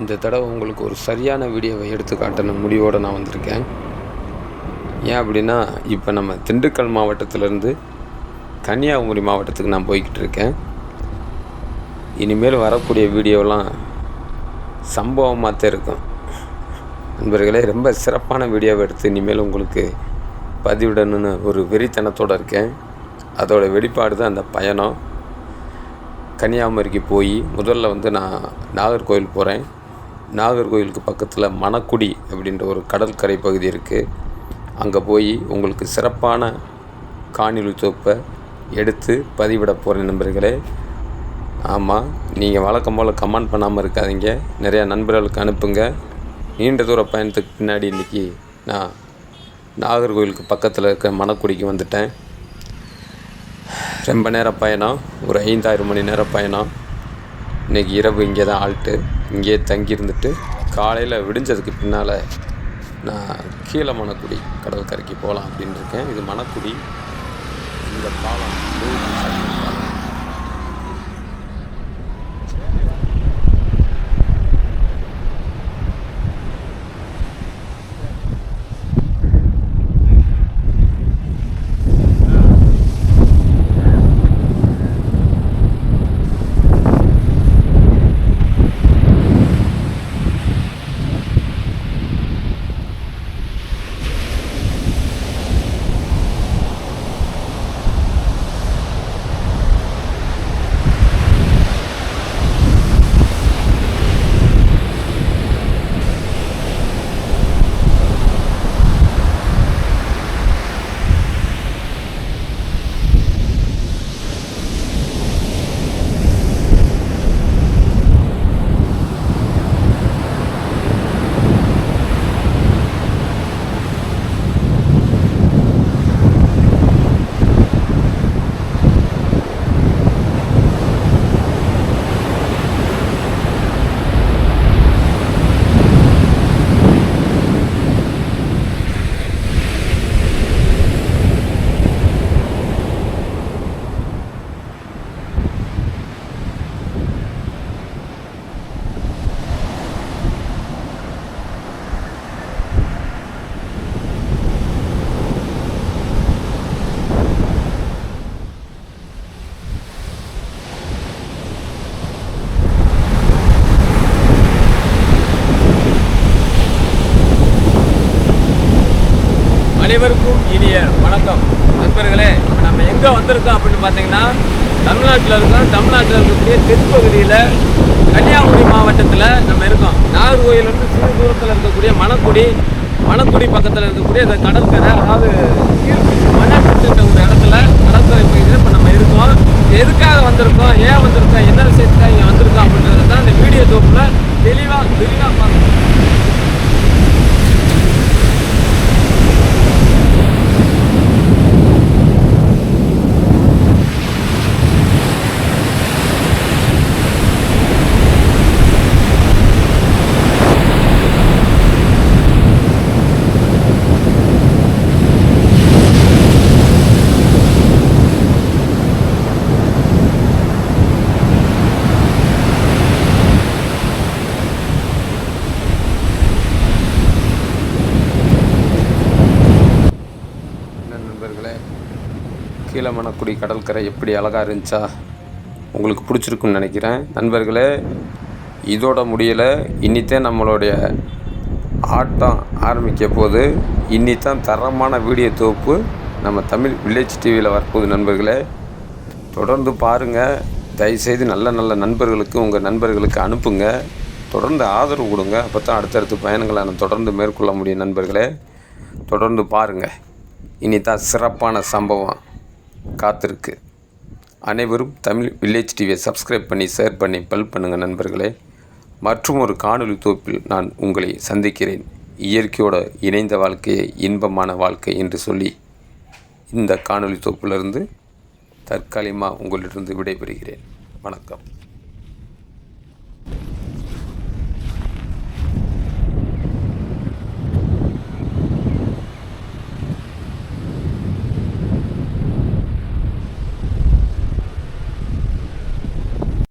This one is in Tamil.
இந்த தடவை உங்களுக்கு ஒரு சரியான வீடியோவை எடுத்து காட்டணும் முடிவோடு நான் வந்திருக்கேன். ஏன் அப்படின்னா இப்போ நம்ம திண்டுக்கல் மாவட்டத்திலேருந்து கன்னியாகுமரி மாவட்டத்துக்கு நான் போய்கிட்டு இருக்கேன். இனிமேல் வரக்கூடிய வீடியோலாம் சம்பவமாக தான் இருக்கும். நண்பர்களே ரொம்ப சிறப்பான வீடியோவை எடுத்து இனிமேல் உங்களுக்கு பதிவிடணும்னு ஒரு வெறித்தனத்தோடு இருக்கேன். அதோட வெளிப்பாடு தான் அந்த பயணம். கன்னியாகுமரிக்கு போய் முதல்ல வந்து நான் நாகர்கோவில் போகிறேன் நாகர்கோவிலுக்கு பக்கத்தில் மணக்குடி அப்படின்ற ஒரு கடற்கரை பகுதி இருக்குது அங்கே போய் உங்களுக்கு சிறப்பான காணிலு தொப்பை எடுத்து பதிவிட போகிறேன் நண்பர்களே. ஆமாம் நீங்கள் வழக்கம் போல் கமெண்ட் பண்ணாமல் இருக்காதீங்க. நிறையா நண்பர்களுக்கு அனுப்புங்க. நீண்ட தூர பயணத்துக்கு பின்னாடி இன்றைக்கி நான் நாகர்கோவிலுக்கு பக்கத்தில் இருக்க மணக்குடிக்கு வந்துட்டேன். ரொம்ப நேரம் பயணம். ஒரு ஐந்தாயிரம் மணி நேரம் பயணம். இன்றைக்கி இரவு இங்கே தான் ஆல்ட்டு இங்கேயே தங்கி இருந்துட்டு காலையில் விடிஞ்சதுக்கு பின்னால் நான் கீழே மணக்குடி கடற்கரைக்கு போகலாம் அப்படின்னு இருக்கேன். இது மணக்குடி. இந்த பாலம். அனைவருக்கும் இனிய வணக்கம். நண்பர்களே இப்போ நம்ம எங்கே வந்திருக்கோம் அப்படின்னு பார்த்தீங்கன்னா தமிழ்நாட்டில் இருக்கோம். தமிழ்நாட்டில் இருக்கக்கூடிய தென்பகுதியில் கன்னியாகுமரி மாவட்டத்தில் நம்ம இருக்கோம். நாகர்கோயிலிருந்து சிறு தூரத்தில் இருக்கக்கூடிய மணக்குடி மணக்குடி பக்கத்தில் இருக்கக்கூடிய இந்த கடற்கரை அதாவது மணக்குடின்ற ஒரு இடத்துல கடற்கரை பகுதியில் இப்போ நம்ம இருக்கோம். எதுக்காக வந்திருக்கோம்? ஏன் வந்திருக்கோம்? என்ன விஷயத்துக்காக இங்கே வந்திருக்கோம் அப்படின்றது தான் இந்த வீடியோ தொகுப்பில் தெளிவாக தெளிவாக பார்க்கணும் என்ன நண்பர்களே? கீழமணக்குடி கடற்கரை எப்படி அழகாக இருந்துச்சா? உங்களுக்கு பிடிச்சிருக்குன்னு நினைக்கிறேன். நண்பர்களே இதோட முடியலை இன்னித்தான் நம்மளுடைய ஆட்டம் ஆரம்பிக்க போது இன்னித்தான் தரமான வீடியோ தொகுப்பு நம்ம தமிழ் வில்லேஜ் டிவியில் வரப்போகுது நண்பர்களே. தொடர்ந்து பாருங்கள் தயவுசெய்து நல்ல நல்ல நண்பர்களுக்கு உங்கள் நண்பர்களுக்கு அனுப்புங்க. தொடர்ந்து ஆதரவு கொடுங்க. அப்போ தான் அடுத்தடுத்த பயணங்களை நான் தொடர்ந்து மேற்கொள்ள முடியும் நண்பர்களே. தொடர்ந்து பாருங்கள் இனி தான் சிறப்பான சம்பவம் காத்திருக்கு. அனைவரும் தமிழ் வில்லேஜ் டிவியை சப்ஸ்கிரைப் பண்ணி ஷேர் பண்ணி பல் பண்ணுங்கள் நண்பர்களே. மற்றும் ஒரு காணொளி தொகுப்பில் நான் உங்களை சந்திக்கிறேன். இயற்கையோட இணைந்த வாழ்க்கையை இன்பமான வாழ்க்கை என்று சொல்லி இந்த காணொளி தொகுப்பிலிருந்து தற்காலிகமாக உங்களிடம் விடைபெறுகிறேன். வணக்கம்.